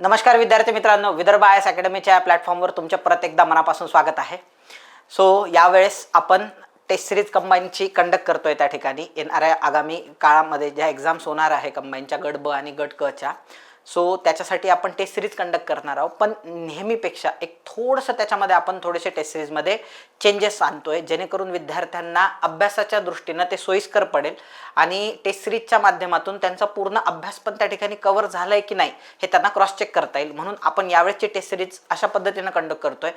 नमस्कार विद्यार्थी मित्रांनो विदर्भ आय एस अकॅडमीच्या या प्लॅटफॉर्मवर तुमच्या परत एकदा मनापासून स्वागत आहे. सो यावेळेस आपण टेस्ट सिरीज कंबाईनची कंडक्ट करतोय त्या ठिकाणी. येणाऱ्या आगामी काळामध्ये ज्या एक्झाम्स होणार आहे कंबाईनच्या गट ब आणि गट क च्या सो त्याच्यासाठी आपण टेस्ट सिरीज कंडक्ट करणार आहोत. पण नेहमीपेक्षा एक थोडंसं त्याच्यामध्ये आपण थोडेसे टेस्ट सिरीजमध्ये चेंजेस आणतोय जेणेकरून विद्यार्थ्यांना अभ्यासाच्या दृष्टीनं ते सोयीस्कर पडेल आणि टेस्ट सिरीजच्या माध्यमातून त्यांचा पूर्ण अभ्यास पण त्या ठिकाणी कव्हर झालाय की नाही हे त्यांना क्रॉस चेक करता येईल. म्हणून आपण यावेळेसची टेस्ट सिरीज अशा पद्धतीनं कंडक्ट करतोय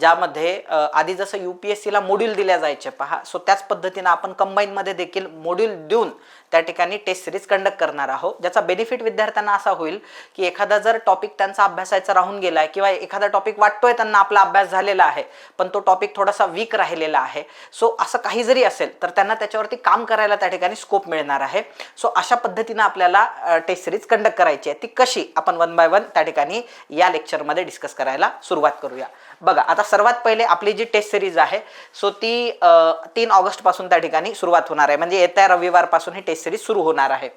ज्यामध्ये आधी जसं यू पी एस सीला मॉड्यूल दिल्या जायचे पहा. सो त्याच पद्धतीनं आपण कंबाईनमध्ये देखील मॉड्यूल देऊन त्या ठिकाणी टेस्ट सिरीज कंडक्ट करणार आहोत. ज्याचा बेनिफिट विद्यार्थ्यांना असा होईल की एखादा जर टॉपिक त्यांचा अभ्यासाचा राहून गेला आहे किंवा एखादा टॉपिक वाटतोय त्यांना आपला अभ्यास झालेला आहे पण तो टॉपिक थोडासा वीक राहिलेला आहे. सो असं काही जरी असेल तर त्यांना त्याच्यावरती काम करायला त्या ठिकाणी स्कोप मिळणार आहे. सो अशा पद्धतीनं आपल्याला टेस्ट सिरीज कंडक्ट करायची आहे. ती कशी? आपण वन बाय वन त्या ठिकाणी या लेक्चरमध्ये डिस्कस करायला सुरुवात करूया. बघा आता सर्वात पहिले आपली जी टेस्ट सिरीज आहे सो ती तीन ऑगस्टपासून त्या ठिकाणी सुरुवात होणार आहे. म्हणजे येत्या रविवारपासून ही टेस्ट सिरीज सुरू होणार आहे.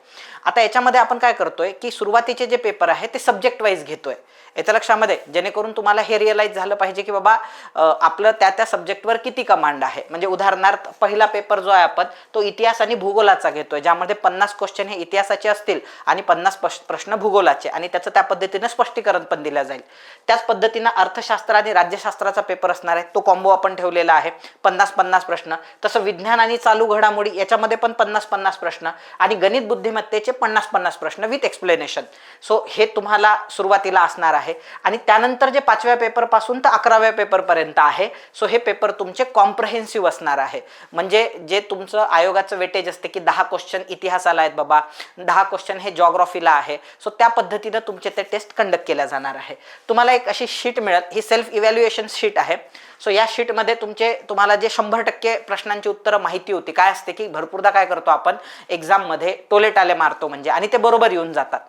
आता याच्यामध्ये आपण काय करतोय की सुरुवातीचे जे पेपर आहे ते सब्जेक्ट वाईज घेतोय. याच्या लक्षामध्ये जेणेकरून तुम्हाला हे रिअलाइज झालं पाहिजे की बाबा आपलं त्या त्या सब्जेक्टवर किती कमांड आहे. म्हणजे उदाहरणार्थ पहिला पेपर जो आहे आपण तो इतिहास आणि भूगोलाचा घेतोय ज्यामध्ये पन्नास क्वेश्चन हे इतिहासाचे असतील आणि पन्नास प्रश्न भूगोलाचे आणि त्याचं त्या पद्धतीनं स्पष्टीकरण पण दिलं जाईल. त्याच पद्धतीनं अर्थशास्त्र आणि राज्यशास्त्राचा पेपर असणार आहे तो कॉम्बो आपण ठेवलेला आहे. पन्नास पन्नास प्रश्न. तसं विज्ञान आणि चालू घडामोडी याच्यामध्ये पण पन्नास पन्नास प्रश्न आणि गणित बुद्धिमत्तेचे पन्नास पन्नास प्रश्न विथ एक्सप्लेनेशन सो हे तुम्हाला सुरुवातीला असणार आहे. आणि त्यानंतर जे पाचव्या पेपरपासून तर अकराव्या पेपर पर्यंत आहे. सो हे पेपर तुमचे कॉम्प्रहेन्सिव्ह असणार आहे. म्हणजे जे तुमचं आयोगाचं वेटेज असते की दहा क्वेश्चन इतिहासाला आहेत बाबा दहा क्वेश्चन हे जॉग्रॉफीला आहे. सो त्या पद्धतीनं तुमचे ते टेस्ट कंडक्ट केल्या जाणार आहे. तुम्हाला एक अशी शीट मिळत ही सेल्फ इव्हॅल्युएशन शीट आहे. सो या शीटमध्ये तुमचे तुम्हाला जे शंभर टक्के प्रश्नांची उत्तरं माहिती होती काय असते की भरपूरदा काय करतो आपण? एक्झाममध्ये टोलेटाले मारतो म्हणजे. आणि ते बरोबर येऊन जातात.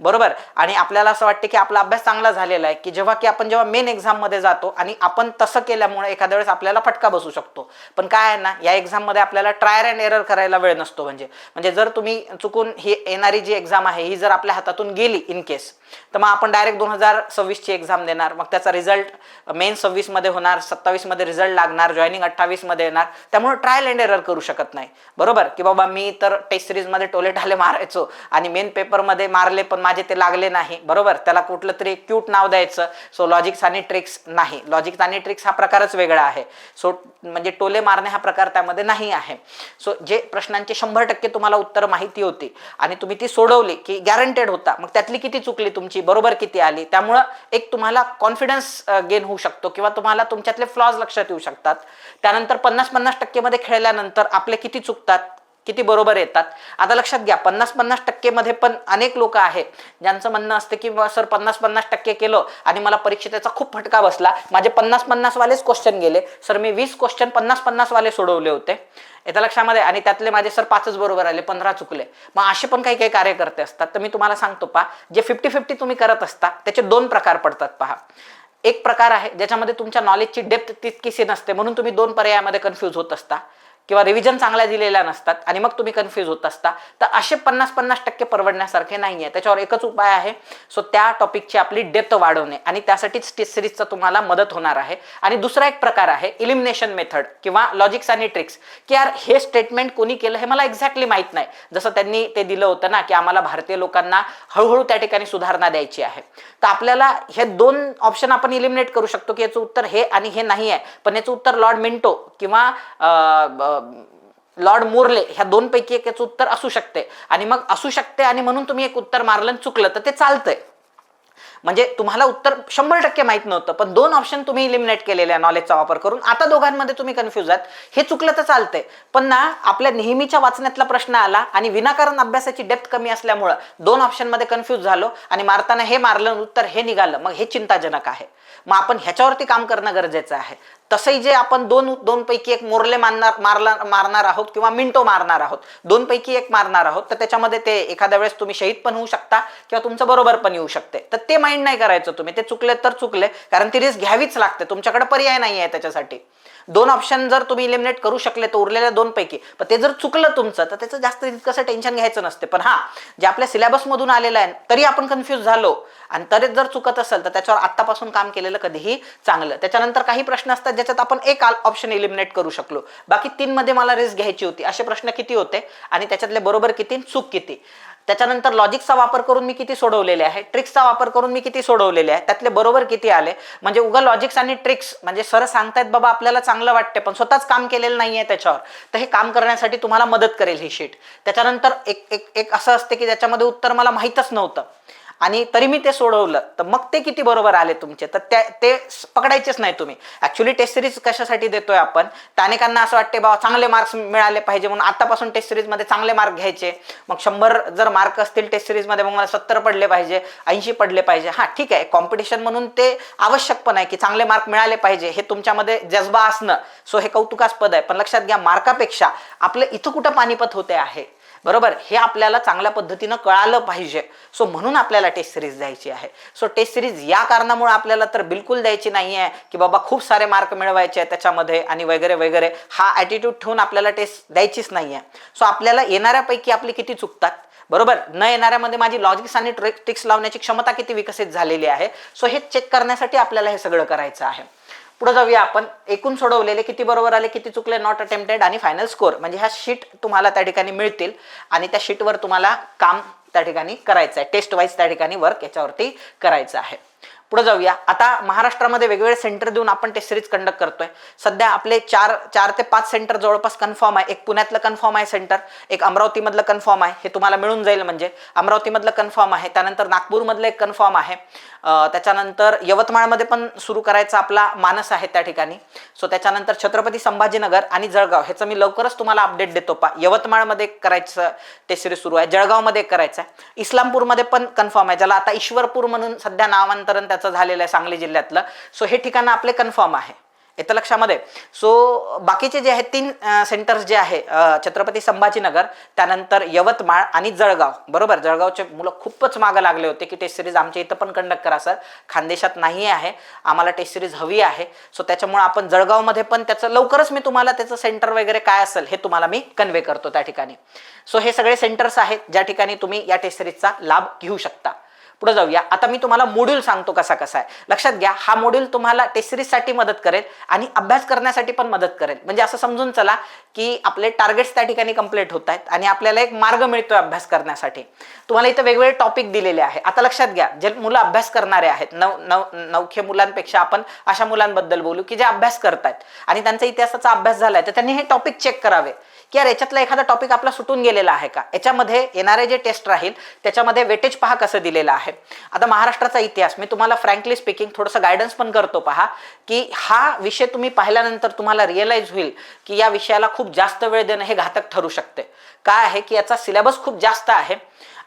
बरोबर? आणि आपल्याला असं वाटतं की आपला अभ्यास चांगला झालेला आहे की जेव्हा की आपण जेव्हा मेन एक्झाममध्ये जातो आणि आपण तसं केल्यामुळे एखाद्या वेळेस आपल्याला फटका बसू शकतो. पण काय आहे ना या एक्झाममध्ये आपल्याला ट्रायल अँड एरर करायला वेळ नसतो म्हणजे. म्हणजे जर तुम्ही चुकून ही येणारी जी एक्झाम आहे ही जर आपल्या हातातून गेली इन केस तर मग आपण डायरेक्ट दोन हजार सव्वीसची एक्झाम देणार. मग त्याचा रिझल्ट मेन सव्वीसमध्ये होणार सत्तावीसमध्ये रिझल्ट लागणार जॉईनिंग अठ्ठावीसमध्ये येणार. त्यामुळे ट्रायल अँड एरर करू शकत नाही. बरोबर? की बाबा मी तर टेस्ट सिरीजमध्ये टोले ढाले मारायचो आणि मेन पेपरमध्ये मारले पण माझे ते लागले नाही. बरोबर? त्याला कुठलं तरी क्यूट नाव द्यायचं. सो लॉजिक्स आणि ट्रिक्स नाही. लॉजिक्स आणि ट्रिक्स हा प्रकारच वेगळा आहे. सो म्हणजे टोले मारणे हा प्रकार त्यामध्ये नाही आहे. सो जे प्रश्नांचे शंभर टक्के तुम्हाला उत्तर माहिती होती आणि तुम्ही ती सोडवली की गॅरंटेड होता. मग त्यातली किती चुकली तुमची बरोबर किती आली त्यामुळं एक तुम्हाला कॉन्फिडन्स गेन होऊ शकतो किंवा तुम्हाला तुमच्यातले फ्लॉज लक्षात येऊ शकतात. त्यानंतर पन्नास पन्नास टक्केमध्ये खेळल्यानंतर आपले किती चुकतात किती बरोबर येतात. आता लक्षात घ्या पन्नास पन्नास टक्केमध्ये पण अनेक लोक आहेत ज्यांचं म्हणणं असतं की सर पन्नास पन्नास टक्के केलं आणि मला परीक्षेत त्याचा खूप फटका बसला. माझे पन्नास पन्नास वालेच क्वेश्चन गेले. सर मी वीस क्वेश्चन पन्नास पन्नास वाले सोडवले होते. येत्या लक्षामध्ये आणि त्यातले माझे सर पाचच बरोबर आले पंधरा चुकले. मग असे पण काही काही कार्यकर्ते असतात. तर मी तुम्हाला सांगतो पहा जे फिफ्टी फिफ्टी तुम्ही करत असता त्याचे दोन प्रकार पडतात पहा. एक प्रकार आहे ज्याच्यामध्ये तुमच्या नॉलेजची डेप्थ तितकीशी नसते म्हणून तुम्ही दोन पर्यायामध्ये कन्फ्यूज होत असता. किंवा रिव्हिजन चांगल्या दिलेल्या नसतात आणि मग तुम्ही कन्फ्यूज होत असता. तर असे पन्नास पन्नास टक्के परवडण्यासारखे नाही आहे त्याच्यावर एकच उपाय आहे. सो त्या टॉपिकची आपली डेप्थ वाढवणे आणि त्यासाठीच टेस्ट सिरीजचा तुम्हाला मदत होणार आहे. आणि दुसरा एक प्रकार आहे इलिमिनेशन मेथड किंवा लॉजिक्स आणि ट्रिक्स की यार हे स्टेटमेंट कोणी केलं हे मला एक्झॅक्टली माहीत नाही. जसं त्यांनी ते दिलं होतं ना की आम्हाला भारतीय लोकांना हळूहळू त्या ठिकाणी सुधारणा द्यायची आहे. तर आपल्याला हे दोन ऑप्शन आपण इलिमिनेट करू शकतो की याचं उत्तर हे आणि हे नाही आहे पण याचं उत्तर लॉर्ड मिंटो किंवा लॉर्ड मोरले ह्या दोन पैकी एक याचं उत्तर असू शकते. आणि मग असू शकते आणि म्हणून तुम्ही एक उत्तर मारलं आणि चुकलं तर ते चालतंय. म्हणजे तुम्हाला उत्तर शंभर टक्के माहीत नव्हतं पण दोन ऑप्शन तुम्ही इलिमिनेट केलेले आहे नॉलेजचा वापर करून. आता दोघांमध्ये तुम्ही कन्फ्युज आहात. हे चुकलं तर चालतंय. पण ना आपल्या नेहमीच्या वाचण्यातला प्रश्न आला आणि विनाकारण अभ्यासाची डेप्थ कमी असल्यामुळं दोन ऑप्शनमध्ये कन्फ्युज झालो आणि मारताना हे मारलं उत्तर हे निघालं. मग हे चिंताजनक आहे. मग आपण ह्याच्यावरती काम करणं गरजेचं आहे. तसंही जे आपण दोन दोन पैकी एक मोरले मारणार मारला मारणार आहोत किंवा मिंटो मारणार आहोत दोन पैकी एक मारणार आहोत तर त्याच्यामध्ये ते एखाद्या वेळेस तुम्ही शहीद पण होऊ शकता किंवा तुमचं बरोबर पण येऊ शकते. तर ते माइंड नाही करायचं तुम्ही. ते चुकले तर चुकले कारण ती रिस्क घ्यावीच लागते. तुमच्याकडे पर्याय नाही आहे त्याच्यासाठी. दोन ऑप्शन जर तुम्ही इलिमिनेट करू शकले तर उरलेल्या दोन पैकी पण ते जर चुकलं तुमचं तर त्याचं जास्त तितकंसं टेन्शन घ्यायचं नसते. पण हा जे आपल्या सिलेबसमधून आलेलं आहे तरी आपण कन्फ्यूज झालो. आणि तरीच जर चुकत असेल तर त्याच्यावर आत्तापासून काम केलेलं कधीही चांगलं. त्याच्यानंतर काही प्रश्न असतात ज्याच्यात आपण एक ऑप्शन इलिमिनेट करू शकलो. बाकी तीन मध्ये मला रिस्क घ्यायची होती. असे प्रश्न किती होते? आणि त्याच्यातले बरोबर किती? चूक किती? त्याच्यानंतर लॉजिकचा वापर करून मी किती सोडवलेले आहे? ट्रिक्सचा वापर करून मी किती सोडवलेले आहे? त्यातले बरोबर किती आले? म्हणजे उगा लॉजिक्स आणि ट्रिक्स म्हणजे सर सांगतायत बाबा आपल्याला चांगलं वाटते पण स्वतःच काम केलेलं नाहीये त्याच्यावर. तर हे काम करण्यासाठी तुम्हाला मदत करेल ही शीट त्याच्यानंतर एक एक एक असं असते की त्याच्यामध्ये उत्तर मला माहीतच नव्हतं. आणि तरी मी ते सोडवलं. तर मग ते किती बरोबर आले तुमचे? तर त्या ते पकडायचेच नाही तुम्ही. ऍक्च्युली टेस्ट सिरीज कशासाठी देतोय आपण? तर अनेकांना असं वाटते बाबा चांगले मार्क्स मिळाले पाहिजे म्हणून आतापासून टेस्ट सिरीजमध्ये चांगले मार्क घ्यायचे. मग शंभर जर मार्क असतील टेस्ट सिरीजमध्ये मग मला सत्तर पडले पाहिजे ऐंशी पडले पाहिजे. हां ठीक आहे. कॉम्पिटिशन म्हणून ते आवश्यक पण आहे की चांगले मार्क मिळाले पाहिजे. हे तुमच्यामध्ये जज्बा असणं सो हे कौतुकास्पद आहे. पण लक्षात घ्या मार्कापेक्षा आपलं इथं कुठं पानिपत होते आहे? बरोबर? हे आपल्याला चांगल्या पद्धतीनं कळालं पाहिजे. सो म्हणून आपल्याला टेस्ट सिरीज द्यायची आहे. सो टेस्ट सिरीज या कारणामुळे आपल्याला तर बिलकुल द्यायची नाही आहे की बाबा खूप सारे मार्क मिळवायचे आहेत त्याच्यामध्ये आणि वगैरे वगैरे. हा ॲटिट्यूड ठेवून आपल्याला टेस्ट द्यायचीच नाही आहे सो आपल्याला येणाऱ्यापैकी आपली किती चुकतात? बरोबर? न येणाऱ्यामध्ये माझी लॉजिक्स आणि ट्रिक्स लावण्याची क्षमता किती विकसित झालेली आहे? सो हे चेक करण्यासाठी आपल्याला हे सगळं करायचं आहे. पुढे जाऊया आपण. एकूण सोडवलेले किती बरोबर आले किती चुकले नॉट अटेम्प्टेड आणि फायनल स्कोर म्हणजे ह्या शीट तुम्हाला त्या ठिकाणी मिळतील आणि त्या शीटवर तुम्हाला काम त्या ठिकाणी करायचं आहे टेस्ट वाईज त्या ठिकाणी वर्क याच्यावरती करायचं आहे. पुढे जाऊया. आता महाराष्ट्रामध्ये वेगवेगळे सेंटर देऊन आपण टेस्ट सिरीज कंडक्ट करतोय. सध्या आपले चार चार ते पाच सेंटर जवळपास कन्फर्म आहे. एक पुण्यातलं कन्फर्म आहे सेंटर एक अमरावतीमधलं कन्फर्म आहे. हे तुम्हाला मिळून जाईल म्हणजे. अमरावतीमधलं कन्फर्म आहे. त्यानंतर नागपूरमधलं एक कन्फर्म आहे. त्याच्यानंतर यवतमाळमध्ये पण सुरू करायचा आपला मानस आहे त्या ठिकाणी. सो त्याच्यानंतर छत्रपती संभाजीनगर आणि जळगाव. ह्याचं मी लवकरच तुम्हाला अपडेट देतो. पा यवतमाळमध्ये करायचं ते सिरीज सुरू आहे. जळगावमध्ये करायचं आहे. इस्लामपूरमध्ये पण कन्फर्म आहे. ज्याला आता ईश्वरपूर म्हणून सध्या नामांतरण त्याचं झालेलं आहे सांगली जिल्ह्यातलं. सो हे ठिकाण आपले कन्फर्म आहे. येतं लक्षामध्ये. सो बाकीचे जे आहेत तीन सेंटर्स जे आहे छत्रपती संभाजीनगर त्यानंतर यवतमाळ आणि जळगाव. बरोबर? जळगावचे मुलं खूपच मागं लागले होते की टेस्ट सिरीज आमच्या इथं पण कंडक्ट करा सर खानदेशात नाही आहे. आम्हाला टेस्ट सिरीज हवी आहे. सो त्याच्यामुळे आपण जळगावमध्ये पण त्याचं लवकरच मी तुम्हाला त्याचं सेंटर वगैरे काय असेल हे तुम्हाला मी कन्वे करतो त्या ठिकाणी. सो हे सगळे सेंटर्स आहेत ज्या ठिकाणी तुम्ही या टेस्ट सिरीजचा लाभ घेऊ शकता. पुढे जाऊया. आता मी तुम्हाला मॉड्यूल सांगतो कसा कसा आहे. लक्षात घ्या हा मॉड्यूल तुम्हाला टेस्ट सिरीजसाठी मदत करेल आणि अभ्यास करण्यासाठी पण मदत करेल. म्हणजे असं समजून चला की आपले टार्गेट्स त्या ठिकाणी कंप्लीट होत आहेत आणि आपल्याला एक मार्ग मिळतोय अभ्यास करण्यासाठी. तुम्हाला इथं वेगवेगळे टॉपिक दिलेले आहे. आता लक्षात घ्या जे मुलं अभ्यास करणारे आहेत नव नव नवखे मुलांपेक्षा आपण अशा मुलांबद्दल बोलू की जे अभ्यास करतायत आणि त्यांचा इतिहासाचा अभ्यास झालाय तर त्यांनी हे टॉपिक चेक करावे. की यार याच्यातला एखादा टॉपिक आपला सुटून गेलेला आहे का? याच्यामध्ये येणारे जे टेस्ट राहील त्याच्यामध्ये वेटेज पहा कसं दिलेलं आहे. आता महाराष्ट्राचा इतिहास मी तुम्हाला फ्रँकली स्पीकिंग थोडंसं गायडन्स पण करतो पहा की हा विषय तुम्ही पाहिल्यानंतर तुम्हाला रिअलाइज होईल की या विषयाला खूप जास्त वेळ देणं हे घातक ठरू शकते. काय आहे की याचा सिलेबस खूप जास्त आहे.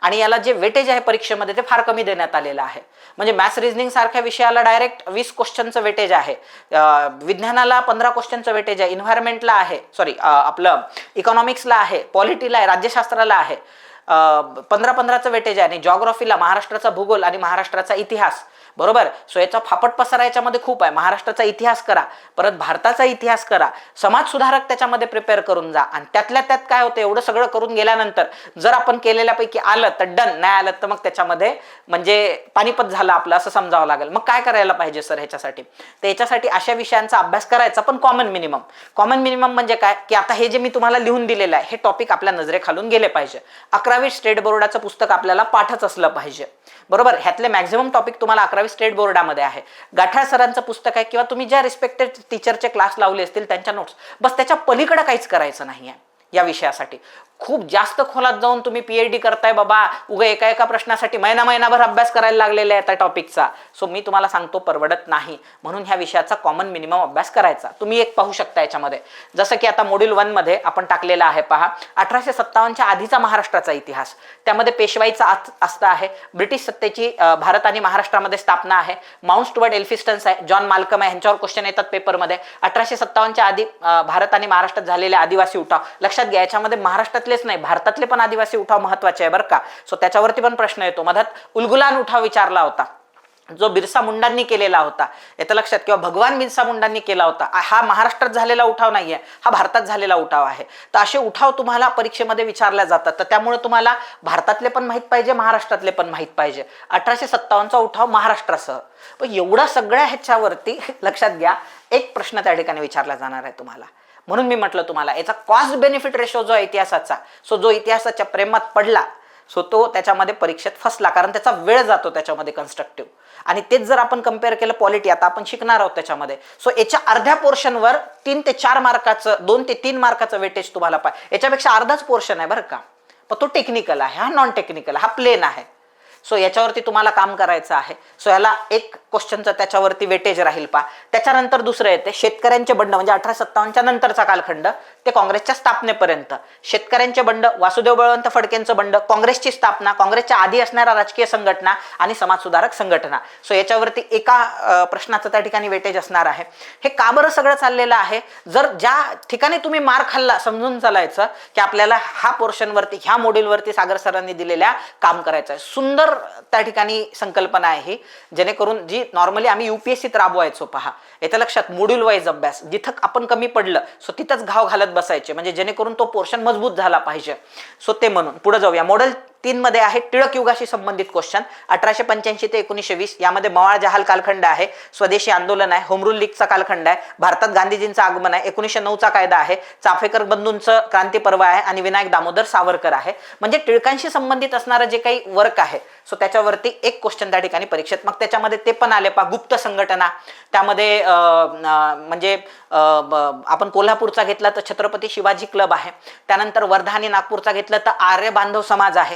आणि याला जे वेटेज आहे परीक्षेमध्ये ते फार कमी देण्यात आलेलं आहे. म्हणजे मॅथ्स रिझनिंग सारख्या विषयाला डायरेक्ट वीस क्वेश्चनचं वेटेज आहे. विज्ञानाला पंधरा क्वेश्चनचं वेटेज आहे इन्व्हायरमेंटला आहे सॉरी आपलं इकॉनॉमिक्सला आहे पॉलिटीला आहे राज्यशास्त्राला आहे. पंधरा पंधराचं वेटेज आहे आणि जॉग्रॉफीला महाराष्ट्राचा भूगोल आणि महाराष्ट्राचा इतिहास. बरोबर? सो याचा फापट पसारा याच्यामध्ये खूप आहे. महाराष्ट्राचा इतिहास करा. परत भारताचा इतिहास करा. समाज सुधारक त्याच्यामध्ये प्रिपेअर करून जा. आणि त्यातल्या त्यात काय होतं? एवढं सगळं करून गेल्यानंतर जर आपण केलेल्यापैकी आलं तर डन नाही आलं तर मग त्याच्यामध्ये म्हणजे पानिपत झालं आपलं असं समजावं लागेल. मग काय करायला पाहिजे सर ह्याच्यासाठी? तर याच्यासाठी अशा विषयांचा अभ्यास करायचा पण कॉमन मिनिमम कॉमन मिनिमम म्हणजे काय? की आता हे जे मी तुम्हाला लिहून दिलेलं आहे हे टॉपिक आपल्या नजरेखालून गेले पाहिजे. अकरावी स्टेट बोर्डाचं पुस्तक आपल्याला पाठच असलं पाहिजे. बरोबर? ह्यातले मॅक्झिमम टॉपिक तुम्हाला अकरावी स्टेट बोर्डामध्ये आहे. गाठा सरांचं पुस्तक आहे किंवा तुम्ही ज्या रिस्पेक्टेड टीचरचे क्लास लावले असतील त्यांच्या नोट्स बस त्याच्या पलीकडे काहीच करायचं नाही आहे या विषयासाठी. खूप जास्त खोलात जाऊन तुम्ही पीएच डी करताय बाबा. उगा एका एका प्रश्नासाठी महिना महिनाभर अभ्यास करायला लागलेला आहे त्या टॉपिकचा सो मी तुम्हाला सांगतो परवडत नाही. म्हणून ह्या विषयाचा कॉमन मिनिमम अभ्यास करायचा. तुम्ही एक पाहू शकता याच्यामध्ये. जसं की आता मॉड्यूल वनमध्ये आपण टाकलेला आहे पहा. अठराशे सत्तावन्नच्या आधीचा महाराष्ट्राचा इतिहास. त्यामध्ये पेशवाईचा आत- आस्था आहे. ब्रिटिश सत्तेची भारत आणि महाराष्ट्रामध्ये स्थापना आहे. माउंट स्टुअर्ट एल्फिस्टन्स आहे. जॉन मालकम आहे. ह्यांच्यावर क्वेश्चन येतात पेपरमध्ये अठराशे सत्तावन्नच्या आधी भारत आणि महाराष्ट्रात झालेले आदिवासी उठाव. लक्षात घ्या याच्यामध्ये भारतातलेच नाही. भारतातले पण आदिवासी उठाव महत्त्वाचे आहे बरं का. सो त्याच्यावरती पण प्रश्न येतो. मधात उलगुलान उठाव विचारला होता. जो बिरसा मुंडांनी केलेला होता. येतं लक्षात किंवा भगवान बिरसा मुंडांनी केला होता. हा महाराष्ट्रात झालेला उठाव नाहीये. हा भारतात झालेला उठाव आहे. तर असे उठाव तुम्हाला परीक्षेमध्ये विचारल्या जातात. तर त्यामुळे तुम्हाला भारतातले पण माहीत पाहिजे महाराष्ट्रातले पण माहीत पाहिजे. अठराशे सत्तावन्नचा उठाव महाराष्ट्रासह. पण एवढा सगळ्या ह्याच्यावरती लक्षात घ्या एक प्रश्न त्या ठिकाणी विचारला जाणार आहे तुम्हाला. म्हणून मी म्हटलं तुम्हाला याचा कॉस्ट बेनिफिट रेशो जो आहे इतिहासाचा सो जो इतिहासाच्या प्रेमात पडला सो तो त्याच्यामध्ये परीक्षेत फसला कारण त्याचा वेळ जातो त्याच्यामध्ये कन्स्ट्रक्टिव्ह आणि तेच जर आपण कंपेअर केलं पॉलिटी आता आपण शिकणार आहोत त्याच्यामध्ये. सो याच्या अर्ध्या पोर्शनवर तीन ते चार मार्काचं दोन ते तीन मार्काचं वेटेज तुम्हाला पाहिजे याच्यापेक्षा अर्धाच पोर्शन आहे बरं का. पण तो टेक्निकल आहे हा नॉन टेक्निकल हा प्लेन आहे. सो याच्यावरती तुम्हाला काम करायचं आहे. सो याला एक क्वेश्चनचं त्याच्यावरती वेटेज राहील पा त्याच्यानंतर दुसरं येते शेतकऱ्यांचे बंड म्हणजे अठरा सत्तावन्नच्या नंतरचा कालखंड ते काँग्रेसच्या स्थापनेपर्यंत. शेतकऱ्यांचे बंड वासुदेव बळवंत फडकेंचं बंड काँग्रेसची स्थापना काँग्रेसच्या आधी असणाऱ्या राजकीय संघटना आणि समाजसुधारक संघटना. सो याच्यावरती एका प्रश्नाचं त्या ठिकाणी वेटेज असणार आहे. हे का बरं सगळं चाललेलं आहे? जर ज्या ठिकाणी तुम्ही मार खाल्ला समजून चालायचं की आपल्याला हा पोर्शनवरती ह्या मॉड्यूलवरती सागर सरांनी दिलेल्या काम करायचं आहे. सुंदर त्या ठिकाणी संकल्पना आहे. जेणेकरून जी नॉर्मली आम्ही युपीएससीत राबवायचो पहा. येत्या लक्षात मॉड्यूल वाईज अभ्यास. जिथं आपण कमी पडलं सो तिथंच घाव घालत बसायचे. म्हणजे जेणेकरून तो पोर्शन मजबूत झाला पाहिजे. सो ते म्हणून. पुढे जाऊया. मॉडेल तीनमध्ये आहे टिळक युगाशी संबंधित क्वेश्चन अठराशे पंच्याऐंशी ते एकोणीसशे वीस यामध्ये मवाळ जहाल कालखंड आहे स्वदेशी आंदोलन आहे होमरूल लीगचा कालखंड आहे भारतात गांधीजींचं आगमन आहे एकोणीसशे नऊचा कायदा आहे चाफेकर बंधूंचं क्रांती पर्व आहे आणि विनायक दामोदर सावरकर आहे. म्हणजे टिळकांशी संबंधित असणारं जे काही वर्क आहे सो त्याच्यावरती एक क्वेश्चन त्या ठिकाणी परीक्षेत. मग त्याच्यामध्ये ते पण आले पा गुप्त संघटना. त्यामध्ये म्हणजे ब- आपण कोल्हापूरचा घेतला तर छत्रपती शिवाजी क्लब आहे. त्यानंतर वर्धा आणि नागपूरचा घेतलं तर आर्य बांधव समाज आहे.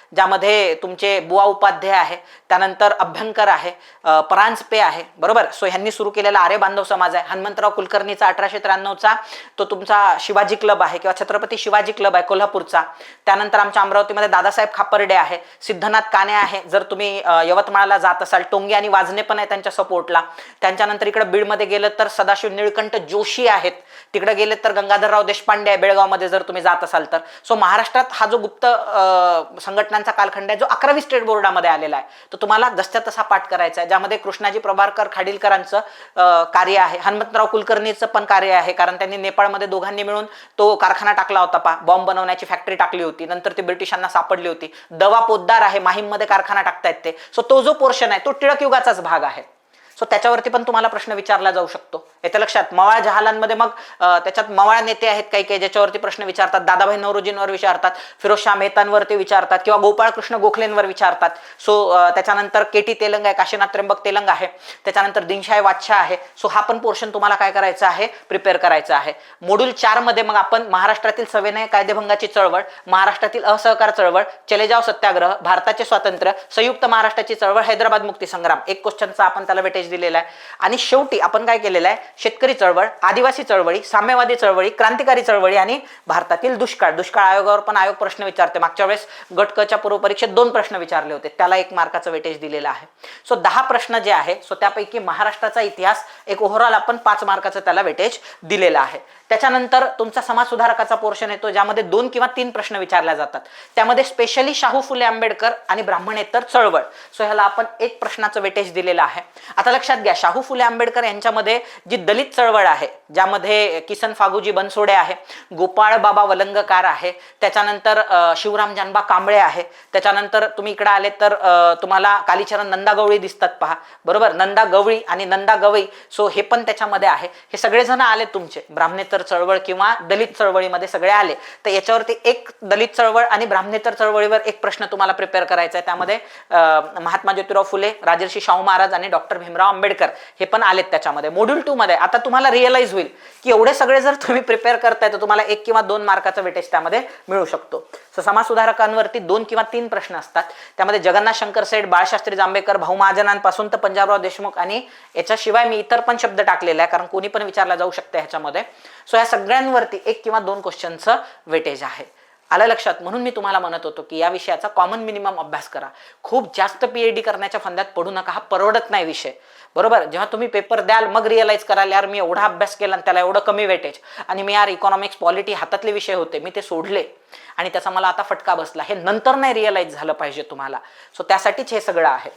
ज्यामध्ये तुमचे बुवा उपाध्याय आहे त्यानंतर अभ्यंकर आहे परांजपे आहे बरोबर? सो ह्यांनी सुरू केलेला आर्य बांधव समाज आहे. हनुमंतराव कुलकर्णीचा अठराशे त्र्याण्णवचा तो तुमचा शिवाजी क्लब आहे किंवा छत्रपती शिवाजी क्लब आहे कोल्हापूरचा. त्यानंतर आमच्या अमरावतीमध्ये दादासाहेब खापर्डे आहे सिद्धनाथ काणे आहे. जर तुम्ही यवतमाळला जात असाल टोंगे आणि वाजने पण आहे त्यांच्या सपोर्टला. त्यांच्यानंतर इकडे बीडमध्ये गेलं तर सदाशिव निळकंठ जोशी आहेत. तिकडे गेले तर गंगाधरराव देशपांडे आहे बेळगावमध्ये जर तुम्ही जात असाल तर. सो महाराष्ट्रात हा जो गुप्त संघटना संघटनांचा कालखंड आहे जो अकरावी स्टेट बोर्डामध्ये आलेला आहे. तो तुम्हाला जसच्या तसा पाठ करायचा आहे ज्यामध्ये कृष्णाजी प्रभारकर खाडीलकरांचं कार्य आहे. हनुमंतराव कुलकर्णीचं पण कार्य आहे कारण त्यांनी नेपाळमध्ये दोघांनी मिळून तो कारखाना टाकला होता पा बॉम्ब बनवण्याची फॅक्टरी टाकली होती. नंतर ती ब्रिटिशांना सापडली होती. दवा पोद्दार आहे माहीममध्ये कारखाना टाकतायत ते. सो तो जो पोर्शन आहे तो टिळक युगाचाच भाग आहे. सो त्याच्यावरती पण तुम्हाला प्रश्न विचारला जाऊ शकतो. येत्या लक्षात. मवाळ जहालांमध्ये मग त्याच्यात मवाळ नेते आहेत काही काही ज्याच्यावरती प्रश्न विचारतात. दादाभाई नवरोजींवर विचारतात. फिरोजशाह मेहतांवरती विचारतात किंवा गोपाळकृष्ण गोखलेंवर विचारतात. सो त्याच्यानंतर के टी तेलंग आहे काशीनाथ त्र्यंबक तेलंग आहे. त्याच्यानंतर दिनशाय वाच्छा आहे. सो हा पण पोर्शन तुम्हाला काय करायचं आहे? प्रिपेअर करायचं आहे. मॉड्यूल चारमध्ये मग आपण महाराष्ट्रातील सविनय कायदेभंगाची चळवळ महाराष्ट्रातील असहकार चळवळ चलेजाव सत्याग्रह भारताचे स्वातंत्र्य संयुक्त महाराष्ट्राची चळवळ हैदराबाद मुक्ती संग्राम. एक क्वेश्चनचा आपण त्याला वेटेज दिलेला आहे. आणि शेवटी आपण काय केलेलं आहे? शेतकरी चळवळ आदिवासी चळवळी साम्यवादी चळवळी क्रांतिकारी चळवळी आणि भारतातील दुष्काळ. दुष्काळ आयोगावर पण आयोग प्रश्न विचारते मागच्या वेळेस गट क पूर्व परीक्षेत दोन प्रश्न विचारले होते. त्याला एक मार्काचं वेटेज दिलेलं आहे. सो दहा प्रश्न जे आहे सो त्यापैकी महाराष्ट्राचा इतिहास एक ओव्हरऑल आपण पाच मार्काचं त्याला वेटेज दिलेलं आहे. त्याच्यानंतर तुमचा समाज सुधारकाचा पोर्शन येतो ज्यामध्ये दोन किंवा तीन प्रश्न विचारल्या जातात. त्यामध्ये स्पेशली शाहू फुले आंबेडकर आणि ब्राह्मणेतर चळवळ. सो ह्याला आपण एक प्रश्नाचं वेटेज दिलेलं आहे. आता लक्षात घ्या शाहू फुले आंबेडकर यांच्यामध्ये जी दलित चळवळ आहे ज्यामध्ये किसन फागुजी बनसोडे आहे गोपाळ बाबा वलंगकार आहे त्याच्यानंतर शिवराम जानबा कांबळे आहे त्याच्यानंतर तुम्ही इकडे आले तर तुम्हाला कालीचरण नंदा गवळी दिसतात पहा. बरोबर? नंदा गवळी आणि नंदा गवई. सो हे पण त्याच्यामध्ये आहे. हे सगळेजण आले तुमचे. ब्राह्मणेतर चळवळ किंवा दलित चळवळीमध्ये सगळे आले तर याच्यावरती एक दलित चळवळ आणि ब्राह्मणेतर चळवळीवर एक प्रश्न तुम्हाला प्रिपेअर करायचा आहे. त्यामध्ये महात्मा ज्योतिराव फुले राजर्षी शाहू महाराज आणि डॉक्टर भीमराव आंबेडकर हे पण आलेत त्याच्यामध्ये. मॉड्यूल टू मध्ये आता तुम्हाला रिअलाइज होईल की एवढे सगळे जर तुम्ही प्रिपेअर करताय तर तुम्हाला एक किंवा दोन मार्काचा वेटेज त्यामध्ये मिळू शकतो. सो समाज सुधारकांवरती दोन किंवा तीन प्रश्न असतात. त्यामध्ये जगन्नाथ शंकर सेठ बाळशास्त्री जांभेकर भाऊ महाजनांपासून तर पंजाबराव देशमुख आणि याच्याशिवाय मी इतर पण शब्द टाकलेला आहे कारण कोणी पण विचारला जाऊ शकते ह्याच्यामध्ये. सो या सगळ्यांवरती एक किंवा दोन क्वेश्चनचं वेटेज आहे. आलं लक्षात? म्हणून मी तुम्हाला म्हणत होतो की या विषयाचा कॉमन मिनिमम अभ्यास करा. खूप जास्त पीएच डी करण्याच्या फंद्यात पडू नका हा परवडत नाही विषय. बरोबर? जेव्हा तुम्ही पेपर द्याल मग रिअलाइज कराल यार मी एवढा अभ्यास केला आणि त्याला एवढं कमी वेटेज आणि मी यार इकॉनॉमिक्स पॉलिटी हातातले विषय होते मी ते सोडले. आणि त्याचा मला आता फटका बसला. हे नंतर नाही रिअलाइज झालं पाहिजे तुम्हाला. सो त्यासाठीच हे सगळं आहे.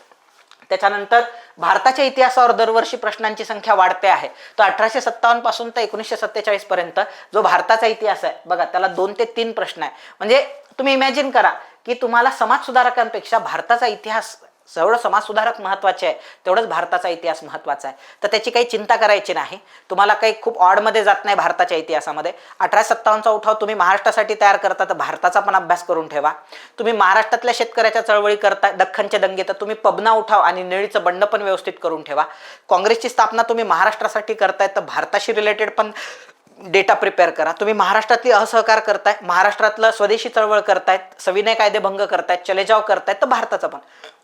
त्याच्यानंतर भारताच्या इतिहासावर दरवर्षी प्रश्नांची संख्या वाढते आहे. तर अठराशे सत्तावन्नपासून तर एकोणीसशे सत्तेचाळीस पर्यंत जो भारताचा इतिहास आहे बघा त्याला दोन ते तीन प्रश्न आहे. म्हणजे तुम्ही इमॅजिन करा की तुम्हाला समाज सुधारकांपेक्षा भारताचा इतिहास जेवढं समाजसुधारक महत्त्वाचे आहे तेवढंच भारताचा इतिहास महत्त्वाचा आहे. तर त्याची काही चिंता करायची नाही. तुम्हाला काही खूप ऑडमध्ये जात नाही भारताच्या इतिहासामध्ये. अठरा सत्तावन्नचा उठाव तुम्ही महाराष्ट्रासाठी तयार करता तर भारताचा पण अभ्यास करून ठेवा. तुम्ही महाराष्ट्रातल्या शेतकऱ्याच्या चळवळी करताय दख्खनचे दंगे तर तुम्ही पबना उठाव आणि निळीचं बंड पण व्यवस्थित करून ठेवा. काँग्रेसची स्थापना तुम्ही महाराष्ट्रासाठी करताय तर भारताशी रिलेटेड पण डेटा प्रिपेअर करा. तुम्ही महाराष्ट्रातली असहकार करताय महाराष्ट्रातलं स्वदेशी चळवळ करतायत सविनय कायदेभंग करतायत चलेजाव करतायत तर भारताचं पण.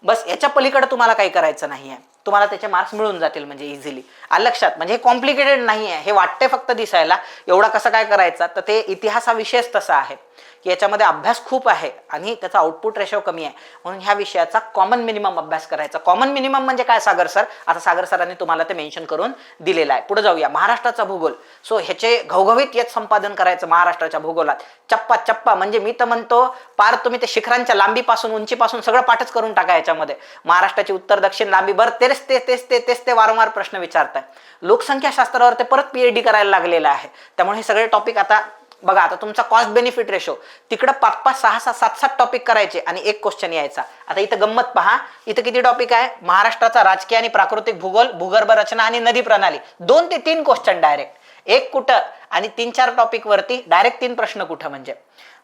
बस याच्या पलीकडे तुम्हाला काही करायचं नाही आहे तुम्हाला त्याचे मार्क्स मिळून जातील म्हणजे इझिली लक्षात म्हणजे हे कॉम्प्लिकेटेड नाही आहे हे वाटते फक्त दिसायला. एवढा कसं काय करायचा? तर ते इतिहास हा विषयच तसा आहे. की याच्यामध्ये अभ्यास खूप आहे आणि त्याचा आउटपुट रेशो कमी आहे. म्हणून ह्या विषयाचा कॉमन मिनिमम अभ्यास करायचा. कॉमन मिनिमम म्हणजे काय सागर सर आता सागर सरांनी तुम्हाला ते मेन्शन करून दिलेलं आहे. पुढे जाऊया. महाराष्ट्राचा भूगोल. सो ह्याचे घवघवीत येत संपादन करायचं महाराष्ट्राच्या भूगोलात. चप्पा चप्पा. म्हणजे मी तर म्हणतो पार तुम्ही ते शिखरांच्या लांबीपासून उंचीपासून सगळं पाठच करून टाका याच्यामध्ये. महाराष्ट्राची उत्तर दक्षिण लांबी. बरं तेच ते तेच ते तेच ते वारंवार प्रश्न विचारताय. लोकसंख्याशास्त्रावर ते परत पीएचडी करायला लागलेलं आहे. त्यामुळे हे सगळे टॉपिक आता बघा आता तुमचा कॉस्ट बेनिफिट रेशो तिकडं पाच पाच सहा सहा सात सात टॉपिक करायचे आणि एक क्वेश्चन यायचा. आता इथं गंमत पहा इथं किती टॉपिक आहे? महाराष्ट्राचा राजकीय आणि प्राकृतिक भूगोल भूगर्भ रचना आणि नदी प्रणाली. दोन ते तीन क्वेश्चन डायरेक्ट एक कुठं आणि तीन चार टॉपिक वरती डायरेक्ट तीन प्रश्न कुठं म्हणजे?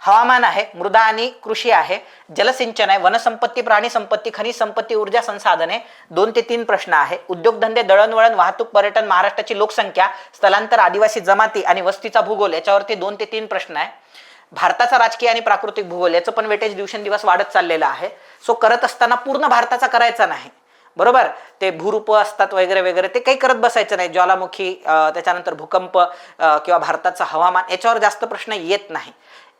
हवामान आहे मृदा आणि कृषी आहे जलसिंचन आहे वनसंपत्ती प्राणी संपत्ती खनिज संपत्ती ऊर्जा संसाधने दोन ते तीन प्रश्न आहे. उद्योगधंदे दळणवळण वाहतूक पर्यटन महाराष्ट्राची लोकसंख्या स्थलांतर आदिवासी जमाती आणि वस्तीचा भूगोल याच्यावरती दोन ते तीन प्रश्न आहे. भारताचा राजकीय आणि प्राकृतिक भूगोल याचं पण वेटेज दिवसेंदिवस वाढत चाललेलं आहे. सो करत असताना पूर्ण भारताचा करायचा नाही. बरोबर? ते भूरूप असतात वगैरे वगैरे ते काही करत बसायचं नाही. ज्वालामुखी त्याच्यानंतर भूकंप किंवा भारताचं हवामान याच्यावर जास्त प्रश्न येत नाही.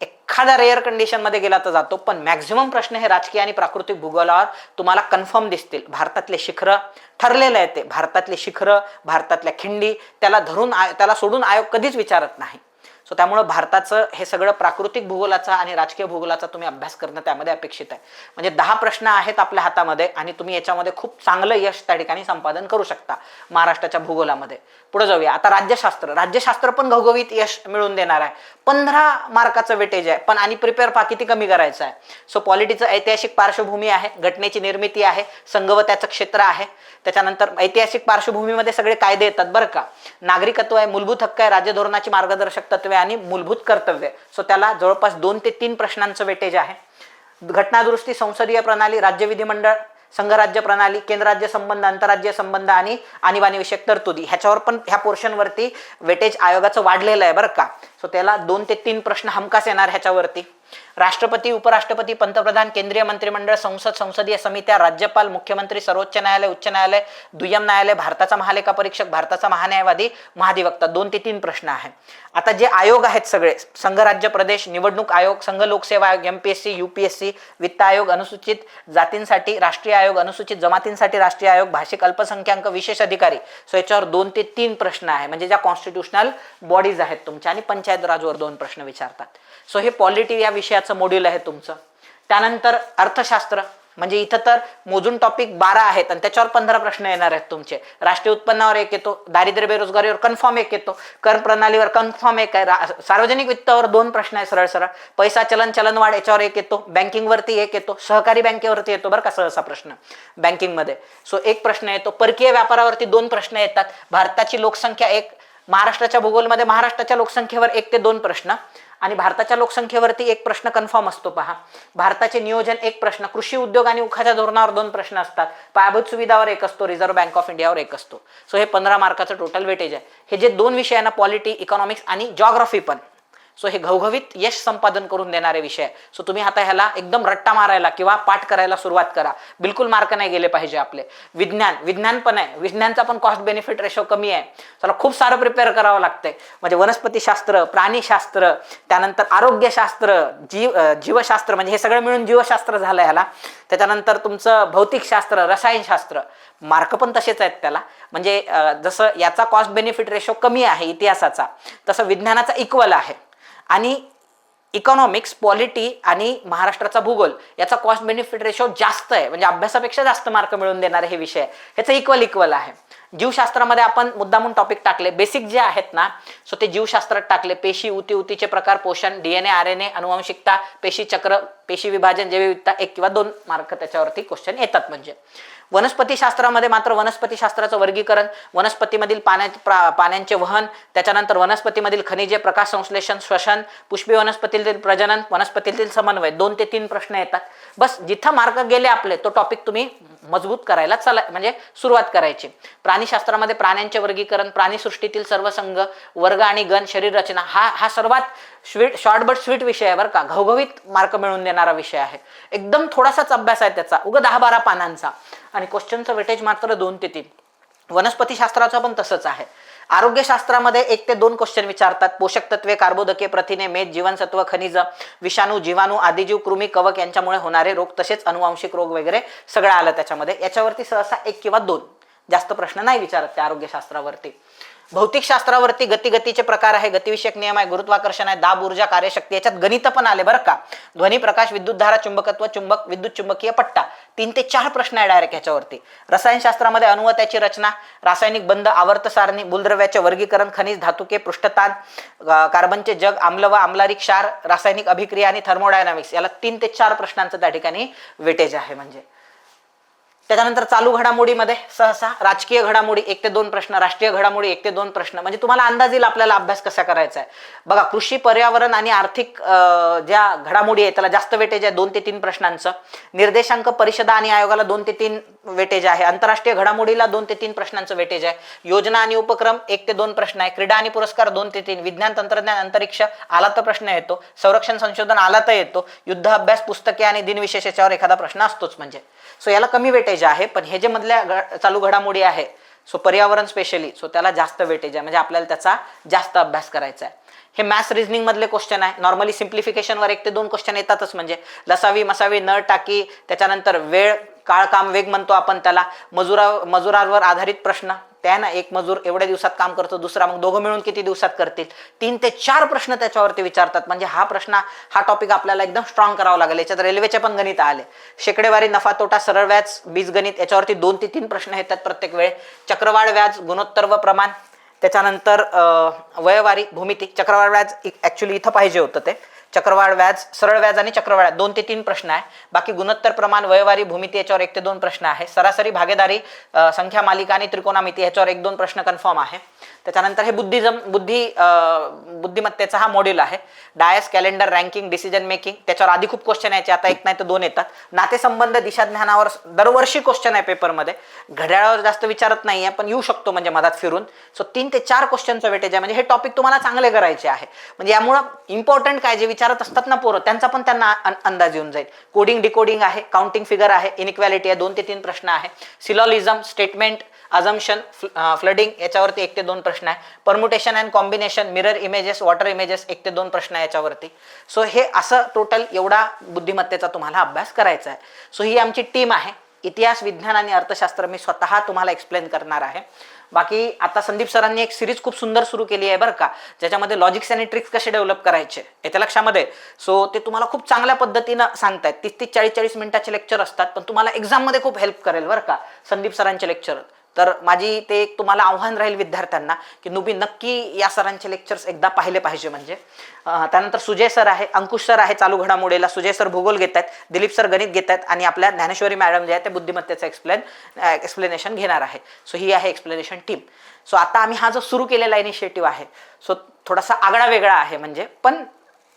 एखादा रेअर कंडिशनमध्ये गेला तर जातो पण मॅक्झिमम प्रश्न हे राजकीय आणि प्राकृतिक भूगोलावर तुम्हाला कन्फर्म दिसतील. भारतातले शिखरं ठरलेलं आहे ते. भारतातले शिखरं भारतातल्या खिंडी त्याला धरून आय- त्याला सोडून आयोग कधीच विचारत नाही. सो त्यामुळं भारताचं हे सगळं प्राकृतिक भूगोलाचा आणि राजकीय भूगोलाचा तुम्ही अभ्यास करणं त्यामध्ये अपेक्षित आहे. म्हणजे दहा प्रश्न आहेत आपल्या हातामध्ये आणि तुम्ही याच्यामध्ये खूप चांगलं यश त्या ठिकाणी संपादन करू शकता महाराष्ट्राच्या भूगोलामध्ये. पुढे जाऊया. आता राज्यशास्त्र. राज्यशास्त्र पण घवघवीत यश मिळवून देणार आहे. पंधरा मार्काचं वेटेज आहे. पण आणि प्रिपेअर पा किती कमी करायचं आहे? सो पॉलिटीचं ऐतिहासिक पार्श्वभूमी आहे. घटनेची निर्मिती आहे. संगवत्याचं क्षेत्र आहे. त्याच्यानंतर ऐतिहासिक पार्श्वभूमीमध्ये सगळे कायदे येतात बरं का? नागरिकत्व आहे मूलभूत हक्क आहे राज्य धोरणाची मार्गदर्शक तत्वे आणि मूलभूत कर्तव्य. सो त्याला जवळपास दोन ते तीन प्रश्नांचं वेटेज आहे. घटनादुरुस्ती संसदीय प्रणाली राज्य विधिमंडळ संघराज्य प्रणाली केंद्र राज्य संबंध आंतरराज्य संबंध आणि आणीबाणीविषयक तरतुदी. ह्याच्यावर पण ह्या पोर्शनवरती वेटेज आयोगाचं वाढलेलं आहे बरं का. सो त्याला दोन ते तीन प्रश्न हमखास येणार ह्याच्यावरती. राष्ट्रपती उपराष्ट्रपती पंतप्रधान केंद्रीय मंत्रिमंडळ संसद संसदीय समित्या राज्यपाल मुख्यमंत्री सर्वोच्च न्यायालय उच्च न्यायालय दुय्यम न्यायालय भारताचा महालेखा परीक्षक भारताचा महान्यायवादी महाधिवक्ता दोन ते तीन प्रश्न आहे आता जे आयोग आहेत सगळे संघराज्य प्रदेश निवडणूक आयोग संघ लोकसेवा आयोग एमपीएससी युपीएससी वित्त आयोग अनुसूचित जातींसाठी राष्ट्रीय आयोग अनुसूचित जमातींसाठी राष्ट्रीय आयोग भाषिक अल्पसंख्याक विशेष अधिकारी. सो याच्यावर दोन ते तीन प्रश्न आहे. म्हणजे ज्या कॉन्स्टिट्युशनल बॉडीज आहेत तुमच्या आणि पंचायत राजवर दोन प्रश्न विचारतात. सो हे पॉलिटी या विषयात विषयाचं मॉड्यूल आहे तुमचं. त्यानंतर अर्थशास्त्र म्हणजे इथं तर मोजून टॉपिक बारा आहेत आणि त्याच्यावर पंधरा प्रश्न येणार आहेत तुमचे. राष्ट्रीय उत्पन्नावर एक येतो दारिद्र्य बेरोजगारीवर कन्फर्म एक येतो कर प्रणालीवर कन्फर्म एक आहे. सार्वजनिक वित्तावर दोन प्रश्न आहे सरळ सरळ. पैसा चलन चलनवाढ याच्यावर एक येतो बँकिंगवरती एक येतो सहकारी बँकेवरती येतो बरं का सहसा प्रश्न. बँकिंगमध्ये सो एक प्रश्न येतो परकीय व्यापारावरती दोन प्रश्न येतात. भारताची लोकसंख्या एक महाराष्ट्राच्या भूगोलमध्ये महाराष्ट्राच्या लोकसंख्येवर एक ते दोन प्रश्न. आणि भारताच्या लोकसंख्येवरती एक प्रश्न कन्फर्म असतो पहा. भारताचे नियोजन एक प्रश्न कृषी उद्योग आणि उखाच्या धोरणावर दोन प्रश्न असतात. पायाभूत सुविधावर एक असतो रिझर्व्ह बँक ऑफ इंडियावर एक असतो. सो हे पंधरा मार्काचं टोटल वेटेज आहे. हे जे दोन विषय आहे ना पॉलिटी इकॉनॉमिक्स आणि जॉग्राफी पण. सो हे घवघवीत यश संपादन करून देणारे विषय. सो तुम्ही आता ह्याला एकदम रट्टा मारायला किंवा पाठ करायला सुरुवात करा. बिलकुल मार्क नाही गेले पाहिजे आपले. विज्ञान विज्ञान पण आहे. विज्ञानचा पण कॉस्ट बेनिफिट रेशो कमी आहे. त्याला खूप सारं प्रिपेअर करावं लागतंय. म्हणजे वनस्पतीशास्त्र प्राणीशास्त्र त्यानंतर आरोग्यशास्त्र जीव जीवशास्त्र म्हणजे हे सगळं मिळून जीवशास्त्र झालं ह्याला. त्याच्यानंतर तुमचं भौतिकशास्त्र रसायनशास्त्र मार्क पण तसेच आहेत त्याला. म्हणजे जसं याचा कॉस्ट बेनिफिट रेशो कमी आहे इतिहासाचा तसं विज्ञानाचा इक्वल आहे. आणि इकॉनॉमिक्स पॉलिटी आणि महाराष्ट्राचा भूगोल याचा कॉस्ट बेनिफिट रेशो जास्त आहे. म्हणजे अभ्यासापेक्षा जास्त मार्क मिळवून देणारे हे विषय ह्याचं इक्वल इक्वल आहे. जीवशास्त्रामध्ये आपण मुद्दामून टॉपिक टाकले. बेसिक जे आहेत ना सो ते जीवशास्त्रात टाकले. पेशी उती उतीचे प्रकार पोषण डीएनए आर एन ए अनुवंशिकता पेशी चक्र पेशी विभाजन जैवविविधता एक किंवा दोन मार्क त्याच्यावरती क्वेश्चन येतात म्हणजे. वनस्पतीशास्त्रामध्ये मात्र वनस्पतीशास्त्राचं वर्गीकरण वनस्पतीमधील पाण्या प्रा- पाण्यांचे वहन त्याच्यानंतर वनस्पतीमधील खनिजे प्रकाश संश्लेषण श्वसन पुष्पी वनस्पतीतील प्रजनन वनस्पतीतील समन्वय दोन ते तीन प्रश्न येतात. बस जिथं मार्क गेले आपले तो टॉपिक तुम्ही मजबूत करायला चला म्हणजे सुरुवात करायची. प्राणीशास्त्रामध्ये प्राण्यांचे वर्गीकरण प्राणीसृष्टीतील सर्व संघ वर्ग आणि गण शरीर रचना हा हा सर्वात स्वीट शॉर्ट बट स्वीट विषय आहे बरं का. घवघवीत मार्क मिळवून देणारा विषय आहे. एकदम थोडासाच अभ्यास आहे त्याचा. उग दहा बारा पानांचा. आणि क्वेश्चनचं वेटेज मात्र दोन ते तीन. वनस्पतीशास्त्राचं पण तसंच आहे. आरोग्यशास्त्रामध्ये एक ते दोन क्वेश्चन विचारतात. पोषक तत्वे कार्बोदके प्रथिने मेद जीवनसत्व खनिज विषाणू जीवाणू आदिजीव कृमी कवक यांच्यामुळे होणारे रोग तसेच अनुवांशिक रोग वगैरे सगळं आलं त्याच्यामध्ये. याच्यावरती सहसा एक किंवा दोन जास्त प्रश्न नाही विचारत त्या आरोग्यशास्त्रावरती. भौतिकशास्त्रावरती गतिगतीचे प्रकार आहे गतिविषयक नियम आहे गुरुत्वाकर्षण आहे दाब ऊर्जा कार्यशक्ती याच्यात गणित पण आले बरं का? ध्वनी प्रकाश विद्युतधारा चुंबकत्व चुंबक विद्युत चुंबकीय पट्टा. तीन ते चार प्रश्न आहे डायरेक्ट याच्यावरती. रसायनशास्त्रामध्ये अणु त्याची रचना रासायनिक बंध आवर्त सारणी मूलद्रव्याचे वर्गीकरण खनिज धातुके पृष्ठताण कार्बनचे जग आम्ल व आम्लारी क्षार रासायनिक अभिक्रिया आणि थर्मोडायनामिक्स याला तीन ते चार प्रश्नांचं त्या ठिकाणी वेटेज आहे म्हणजे. त्याच्यानंतर चालू घडामोडीमध्ये सहसा राजकीय घडामोडी एक ते दोन प्रश्न राष्ट्रीय घडामोडी एक ते दोन प्रश्न. म्हणजे तुम्हाला अंदाज येईल आपल्याला अभ्यास कसा करायचा आहे? बघा कृषी पर्यावरण आणि आर्थिक ज्या घडामोडी आहे त्याला जास्त वेटेज आहे दोन ते तीन प्रश्नांचं. निर्देशांक परिषदा आणि आयोगाला दोन ते तीन वेटेज आहे. आंतरराष्ट्रीय घडामोडीला दोन ते तीन प्रश्नांचं वेटेज आहे. योजना आणि उपक्रम एक ते दोन प्रश्न आहे. क्रीडा आणि पुरस्कार दोन ते तीन. विज्ञान तंत्रज्ञान अंतरिक्ष आला तर प्रश्न येतो. संरक्षण संशोधन आला तर येतो. युद्ध अभ्यास पुस्तके आणि दिनविशेष याच्यावर एखादा प्रश्न असतोच म्हणजे. सो याला कमी वेटेज आहे पण हे जे मधल्या चालू घडामोडी आहे सो पर्यावरण स्पेशली सो त्याला जास्त वेटेज आहे. म्हणजे आपल्याला त्याचा जास्त अभ्यास करायचा आहे. हे मॅथ्स रिझनिंग मधले क्वेश्चन आहे. नॉर्मली सिम्प्लिफिकेशनवर एक ते दोन क्वेश्चन येतातच. म्हणजे लसावी मसावी नळ टाकी त्याच्यानंतर वेळ काळ काम वेग म्हणतो आपण त्याला. मजुरा मजुरांवर आधारित प्रश्न. त्या ना एक मजूर एवढ्या दिवसात काम करतो दुसरा मग दोघं मिळून किती दिवसात करतील? तीन ते चार प्रश्न त्याच्यावरती विचारतात. म्हणजे हा प्रश्न हा टॉपिक आपल्याला एकदम स्ट्रॉंग करावा लागेल. याच्यात रेल्वेचे पण गणित आले. शेकडेवारी नफा तोटा सरळ व्याज बीजगणित याच्यावरती दोन ते तीन प्रश्न येतात प्रत्येक वेळे. चक्रवाढ व्याज गुणोत्तर व प्रमाण. त्याच्यानंतर वयवारी भूमिती. चक्रवाढ व्याज ॲक्च्युली इथं पाहिजे होतं ते. चक्रवाढ व्याज सरळ व्याज आणि चक्रवाढ दोन ते तीन प्रश्न आहे. बाकी गुणोत्तर प्रमाण वयवारी भूमिती याच्यावर एक ते दोन प्रश्न आहे. सरासरी भागीदारी संख्या मालिका आणि त्रिकोणामिती याच्यावर एक दोन प्रश्न कन्फर्म आहे. त्याच्यानंतर हे बुद्धिजम बुद्धी बुद्धिमत्तेचा हा मॉड्यूल आहे. Dice calendar ranking decision making त्याच्यावर आधी खूप क्वेश्चन यायचे आता एक नाही तर दोन येतात. नातेसंबंध दिशाज्ञानावर दरवर्षी क्वेश्चन आहे पेपरमध्ये घड्याळावर जास्त विचारत नाही आहे पण येऊ शकतो म्हणजे मधात फिरून. सो तीन ते चार क्वेश्चनचं वेटेज आहे. म्हणजे हे टॉपिक तुम्हाला चांगले करायचे आहे. म्हणजे यामुळं इम्पॉर्टंट काय जे विचारत असतात ना पोरं त्यांचा पण त्यांना अंदाज येऊन जाईल. कोडिंग डिकोडिंग आहे काउंटिंग फिगर आहे इनइक्वॅलिटी आहे दोन ते तीन प्रश्न आहे. सिलॉलिझम स्टेटमेंट अजम्पशन फ्लडिंग याच्यावरती एक ते दोन प्रश्न आहे. Permutation and combination mirror images water images एक ते दोन प्रश्न आहे याच्यावरती. सो हे असं टोटल एवढा बुद्धिमत्तेचा तुम्हाला अभ्यास करायचा आहे. सो ही आमची टीम आहे. इतिहास विज्ञान आणि अर्थशास्त्र मी स्वतः तुम्हाला एक्सप्लेन करणार आहे. बाकी आता संदीप सरांनी एक सिरीज खूप सुंदर सुरू केली आहे बरं का ज्याच्यामध्ये लॉजिक्स आणि ट्रिक्स कसे डेव्हलप करायचे येत्या लक्षामध्ये सो ते तुम्हाला खूप चांगल्या पद्धतीनं सांगतायत. तीस तीस चाळीस चाळीस मिनिटाचे लेक्चर असतात पण तुम्हाला एक्झाममध्ये खूप हेल्प करेल बरं का संदीप सरांचे लेक्चर तर माझी ते एक तुम्हाला आव्हान राहील विद्यार्थ्यांना की नुबी नक्की या सरांचे लेक्चर्स एकदा पाहिले पाहिजे म्हणजे. त्यानंतर सुजय सर आहे अंकुश सर आहे चालू घडामोडीला. सुजय सर भूगोल घेत आहेत दिलीप सर गणित घेत आहेत आणि आपल्या ज्ञानेश्वरी मॅडम जे आहे ते बुद्धिमत्तेचं एक्सप्लेन एक्सप्लेनेशन घेणार आहे. सो ही आहे एक्सप्लेनेशन टीम सो आता आम्ही हा जो सुरू केलेला इनिशिएटिव्ह आहे सो थोडासा आगळा वेगळा आहे म्हणजे. पण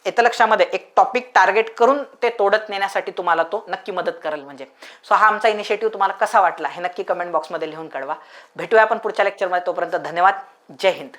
येत्या लक्षामध्ये एक टॉपिक टार्गेट करून ते तोडत नेण्यासाठी तुम्हाला तो नक्की मदत करेल म्हणजे. सो हा आमचा इनिशिएटिव्ह तुम्हाला कसा वाटला हे नक्की कमेंट बॉक्समध्ये लिहून कळवा. भेटूया आपण पुढच्या लेक्चरमध्ये तोपर्यंत धन्यवाद. जय हिंद.